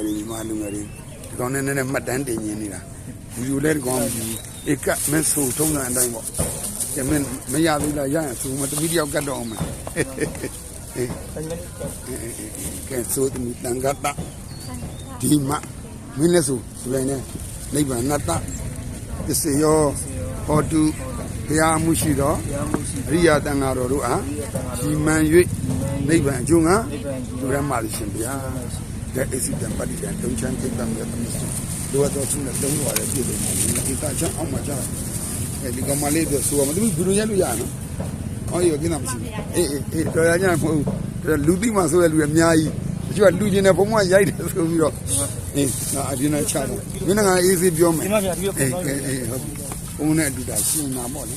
ယ်တွေမြန်မာလူငယ်တွေဒီကောင်နဲ့နည်းနည်းမှတ်တမ်းတင်ရင်းနေတာဒီလိုလဲဒီကောင်ဧကမင်းဆိုထုံးတဲ့အတိုင်းပေါ့ကျမင်းမရသေးလားရရင်ဆိုမတမီတယောက်ကတ်တော့အောင်မယ်အေးကဲဆိုတမီတန်ဂတ်တာဒီမမင်းလည်းဆိုဆိုလိုက်နေနိဗ္ဗာန်နတ္တပစ္စယောဟောတုဘုရားမှုရှိတော်တရားမှုရှိအရိယာတန်ဃာတော်တို့အားဒီမှန်၍နိဗ္ဗာန်အကျိုးငါဒုရမလေးရှင်ဗျာ တဲ့ ACP ပါတီကတုံချမ်းပြတ်တမ်းရဲ့အမှုစုလိုအပ်တော့သူနဲ့တုံးသွားတယ်ပြည်တယ်မှာဒီကချောင်းအောင်မှာကြာအဲဒီကမလေးတို့ဆိုမှသူဘီလိုရလို့ရနော်အော်ရကင်းတာမရှိဘူးအေးအေးတော်ရညာမဟုတ်ဘူးလူသိမှဆိုရလူအများကြီးအကျွတ်လူကျင်တဲ့ဘုံကရိုက်တယ်ဆိုပြီးတော့အေးနော်အပြင်နဲ့ချတာမင်းငါ AC ပြောမယ်အေးအေးဟုတ်ဘုံနဲ့အတူတာရှင်နာပေါ့လေ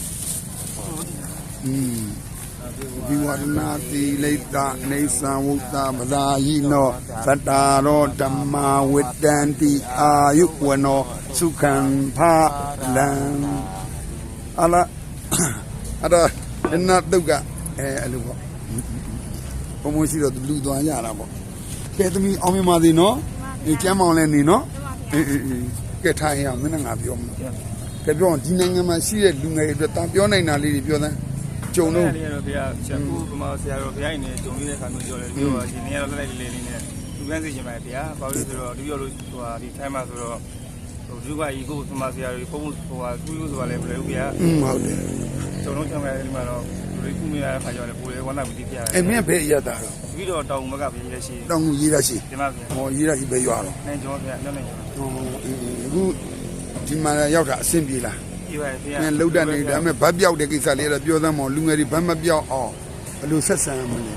อืม ဒီဝရဏတိလိတ္တအိသံဝုတ္တပဒါယိနောသတ္တာရောဓမ္မာဝတ္တန္တိအာယုဝနောသုခံဖလံအလားအဲ့ဒါအနတုတ်ကအဲအဲ့လိုပေါ့ဘုံမရှိတော့လူသွားရတာပေါ့ကဲသမီးအောင်မြင်ပါသေးနော်ဒီကျမ်းမောင်လည်းနေနော်အေးအေးအေးကဲထားရင်အောင်မင်းနဲ့ငါပြောမှာကဲပြောအောင်ဒီနိုင်ငံမှာရှိတဲ့လူငယ်တွေအတွက်တာပြောနိုင်တာလေးတွေပြောသမ်း ကြုံတော့တော့လေးတော့ဗျာချက်ကူပမာဆရာတော်ဘုရားရှင်နဲ့ဂျုံလေးတဲ့ခါမျိုးကြော်တယ်ပြီးတော့ဒီနေ့တော့လက်လိုက်လေးလေးနဲ့လူကန်းစီရှင်ပါဗျာဘာလို့လဲဆိုတော့ဒီပြောလို့ဟိုဟာဒီထိုင်းမှာဆိုတော့ဟိုလူကကြီးကိုပမာဆရာတော်ဖုန်းဟိုဟာကူးလို့ဆိုတာလည်းမလွယ်ဘူးဗျာอืมဟုတ်တယ်ဂျုံလုံးချမ်းမယ်ဒီမှာတော့လူကူမရတဲ့ခါကြော်လည်းပိုလေဝနာမီတိပြရတယ်အဲ့မင်းဘယ်ရတာတော့ပြီးတော့တောင်မကပြည့်ရရှိတောင်ကြီးရရှိဒီမှာဗျာဟောကြီးရရှိပဲရွာတော့နိုင်ကျော်ဗျာညနေဟောအခုဒီမှာရောက်တာအဆင်ပြေလား ဒီပါဗျာမင်းလှုပ်တတ်နေဒါပေမဲ့ဗတ်ပြောက်တဲ့ကိစ္စလေးတော့ပြောသမ်းမော်လူငယ်တွေဗတ်မပြောက်အောင်ဘယ်လိုဆက်ဆံမလဲ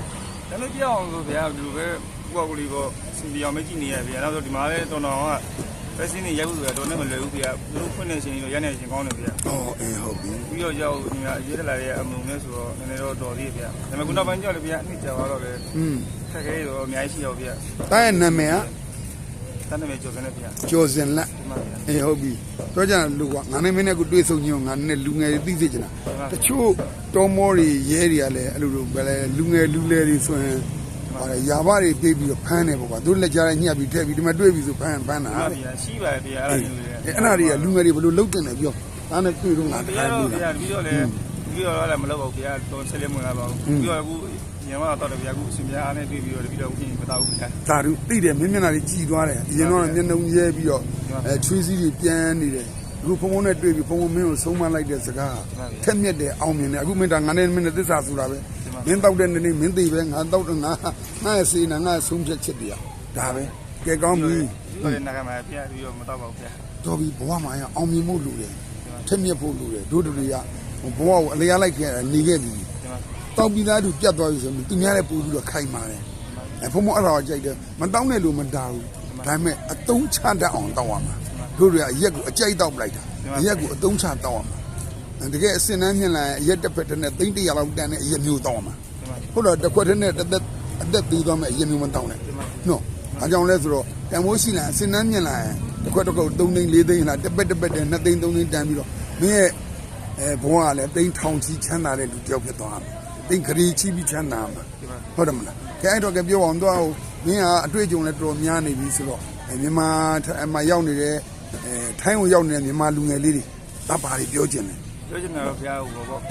ဒါလည်းပြောင်းအောင်ဆိုဗျာဒီလိုပဲကိုယ့်ကိုယ်လေးပေါ့စင်ပြောင်းမကြည့်နေရဗျာနောက်ဆိုဒီမှာလည်းတော်တော်ကပဲစင်းနေရိုက်ဖို့ဆိုတော့တော့နဲ့မလွယ်ဘူးဗျာသူတို့ဖွင့်နေရှင်တော့ရနေရှင်ကောင်းတယ်ဗျာဟောအေးဟုတ်ပြီပြီးတော့ရောက်ဒီမှာရေးတက်လာတဲ့အမုံနဲ့ဆိုတော့နည်းနည်းတော့တော်သေးဗျာဒါပေမဲ့ခုနောက်ပိုင်းကျတော့ဗျာအနှစ်ကြာတော့လေอืมခက်ခဲတော့အများကြီးရှိတော့ဗျာတားရဲ့နာမည်ကတန်းတယ်ကြော်စနေဗျာကျော်စင်လက်ဒီမှာဗျာအေးဟုတ်ပြီ တော့ကြလူကငါနဲ့မင်းနဲ့ကိုတွေ့ဆုံညောငါနဲ့လူငယ်တွေသိစေချင်တာတချို့တော်မောတွေရဲတွေကလည်းအဲ့လိုလိုပဲလေလူငယ်လူလဲတွေဆိုရင်ဟာလေယာဘတွေပြေးပြီးတော့ဖမ်းတယ်ပေါ့ကွာသူလက်ကြားနဲ့ညှက်ပြီးထည့်ပြီးဒီမှာတွေ့ပြီဆိုဖမ်းဖမ်းတာဒီမှာတဲ့ဗျာရှိပါဗျာအဲ့ဒါမျိုးလေအဲအဲ့နာတွေကလူငယ်တွေဘယ်လိုလုပ်တင်လဲပြောဒါနဲ့တွေ့တော့ငါတဒီခါတော့ပြီးဗျာပြီးတော့လေပြီးတော့လည်းမလုပ်ပါဘူးဗျာတော့ဆက်လက်မလာပါဘူးပြီးတော့အခု ညမတော့တော့ဗျာအခုအရှင်ဗျာအားနဲ့တွေ့ပြီးတော့ပြီးတော့အခုမတော်ဘူးဗျာဒါတို့သိတယ်မင်းမျက်နှာတွေကြည်သွားတယ်အရင်တော့မျက်နှာရဲပြီးတော့အဲချွေးစည်းတွေပြန်နေတယ်အခုဖုံဖုံနဲ့တွေ့ပြီးဖုံဖုံမင်းကိုဆုံးမလိုက်တဲ့စကားထက်မြက်တယ်အောင်မြင်တယ်အခုမင်းဒါငါနဲ့မင်းနဲ့သစ္စာဆိုတာပဲမင်းတောက်တဲ့နေ့မင်းသိပဲငါတောက်တဲ့ငါငါရဲ့စေနာငါဆုံးဖြတ်ချက်တရားဒါပဲကဲကောင်းပြီဒီလိုနာကမှာပြပြီးတော့မတော့ပါဘူးဗျာတော်ပြီဘဝမှာရအောင်မြင်ဖို့လိုတယ်ထက်မြက်ဖို့လိုတယ်တို့တို့တွေကဘဝကိုအလျားလိုက်ခဲ့တာနေခဲ့ပြီဒီမှာ တောက်ပြီးသားသူပြတ်သွားပြီဆိုရင်သူများလည်းပို့ပြီးတော့ခိုင်ပါတယ်အဲဖုံမအဲ့ဒါကိုကြိုက်တယ်မတောင်းနဲ့လို့မတားဘူးဒါပေမဲ့အတုံးချတတ်အောင်တောက်ရမှာတို့တွေကအရက်ကိုအကြိုက်တောက်ပလိုက်တာအရက်ကိုအတုံးချတောက်ရမှာတကယ်အစင်နှမ်းမြင်လာရင်အရက်တစ်ဖက်တစ်နဲ့သိန်းတရာလောက်တန်တဲ့အရက်မျိုးတောက်ရမှာဟုတ်တော့တစ်ခွက်တစ်နဲ့တစ်သက်အသက်ပြီးသွားမဲ့အရက်မျိုးမတောက်နဲ့နော်အဲကြောင့်လဲဆိုတော့တန်မိုးရှိလာအစင်နှမ်းမြင်လာရင်တစ်ခွက်တစ်ခွက်3သိန်း4သိန်းလားတစ်ပက်တစ်ပက်တည်း2သိန်း3သိန်းတန်ပြီးတော့မင်းရဲ့အဲဘဝကလည်းသိန်းထောင်ချီချမ်းသာတဲ့လူတစ်ယောက်ဖြစ်သွားမှာ တိတ်ခရီးချီးပြီးချမ်းသာမှာဟုတ်တယ်မလားကဲအဲ့တော့ကပြောအောင်တော့မင်းကအတွေ့အကြုံလည်းတော်တော်များနေပြီဆိုတော့အဲမြန်မာအမရောက်နေတဲ့အဲထိုင်းကိုရောက်နေတဲ့မြန်မာလူငယ်လေးတွေတပ်ပါတွေပြောချင်တယ်ပြောချင်တာတော့ဘုရားဟိုပေါ့